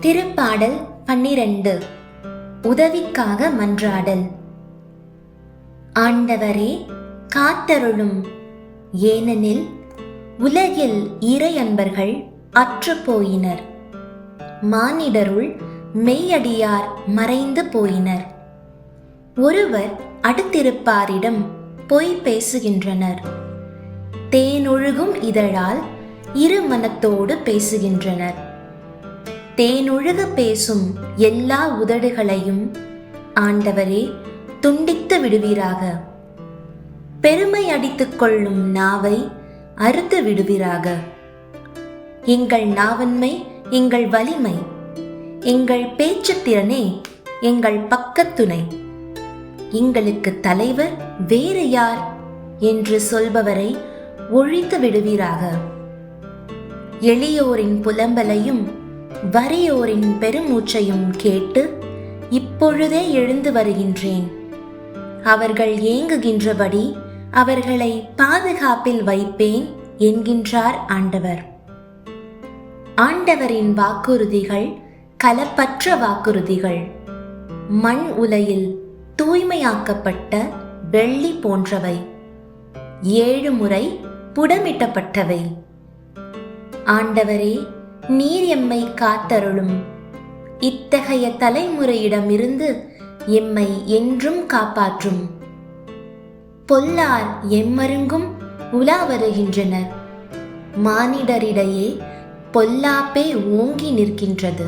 திருப்பாடல் பன்னிரண்டு. உதவிக்காக மன்றாடல். ஆண்டவரே காத்தருளும். ஏனெனில் உலகில் இறையன்பர்கள் அற்றுப்போயினர் மானிடருள் மெய்யடியார் மறைந்து போயினர். ஒருவர் அடுத்திருப்பாரிடம் பொய் பேசுகின்றனர். தேனொழுகும் இதழால் இரு மனத்தோடு பேசுகின்றனர். தேனொழுக பேசும் எல்லா உதடுகளையும் ஆண்டவரே துண்டித்து விடுவீராக. பெருமை அடித்துக் கொள்ளும் நாவை அறுத்து விடுவீராக. எங்கள் நாவன்மை எங்கள் வலிமை எங்கள் பேச்சுத்திறனே எங்கள் பக்கத்துணை. எங்களுக்கு தலைவர் வேறு யார் என்று சொல்பவரை ஒழித்து விடுவீராக. எளியோரின் புலம்பலையும் வறியோரின் பெருமூச்சையும் கேட்டு இப்பொழுதே எழுந்து வருகின்றேன். அவர்கள் ஏங்குகின்றபடி அவர்களை பாதுகாப்பில் வைப்பேன் என்கின்றார் ஆண்டவர். ஆண்டவரின் வாக்குறுதிகள் கலப்பற்ற வாக்குறுதிகள். மண் உலையில் தூய்மையாக்கப்பட்ட வெள்ளி போன்றவை. ஏழு முறை புடமிட்டப்பட்டவை. ஆண்டவரே நீர் எம்மை காத்தருளும். இத்தகைய தலைமுறையிடமிருந்து எம்மை என்றும் காப்பாற்றும். பொல்லார் எம்மருங்கும் உலா வருகின்றனர். மானிடரிடையே பொல்லாப்பே ஓங்கி நிற்கின்றது.